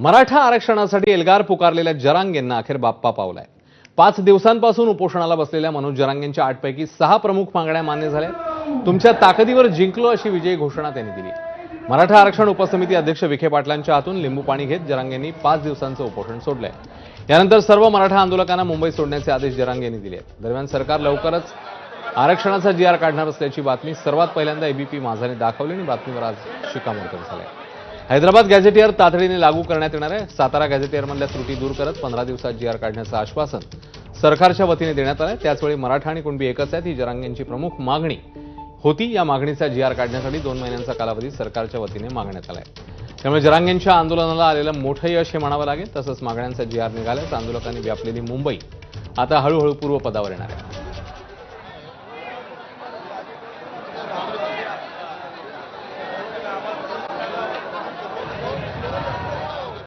मराठा आरक्षणासाठी एल्गार पुकारलेल्या जरांगेंना अखेर बाप्पा पावलाय. पाच दिवसांपासून उपोषणाला बसलेल्या मनोज जरांगेंच्या आठपैकी सहा प्रमुख मागण्या मान्य झाल्या. तुमच्या ताकदीवर जिंकलो अशी विजयी घोषणा त्यांनी दिली. मराठा आरक्षण उपसमिती अध्यक्ष विखे पाटलांच्या हातून लिंबू पाणी घेत जरांगेंनी पाच दिवसांचं उपोषण सोडलंय. यानंतर सर्व मराठा आंदोलकांना मुंबई सोडण्याचे आदेश जरांगेंनी दिले आहेत. दरम्यान सरकार लवकरच आरक्षणाचा जी आर काढणार असल्याची बातमी सर्वात पहिल्यांदा एबीपी माझाने दाखवली आणि बातमीवर आज शिक्कामोर्तब झालंय. हैदराबाद गॅझेटियर तातडीने लागू करण्यात येणार आहे. सातारा गॅझेटियरमधल्या त्रुटी दूर करत पंधरा दिवसात जी आर काढण्याचं आश्वासन सरकारच्या वतीने देण्यात आलं त्याचवेळी मराठा आणि कुणबी एकच आहेत. ही जरांगेंची प्रमुख मागणी होती. या मागणीचा जी आर काढण्यासाठी दोन महिन्यांचा कालावधी सरकारच्या वतीने मागण्यात आला आहे त्यामुळे जरांगेंच्या आंदोलनाला आलेलं मोठं यश हे म्हणावं लागेल. तसंच मागण्यांचा जी आर निघाल्यास आंदोलकांनी व्यापलेली मुंबई. आता हळूहळू पूर्वपदावर येणार आहे.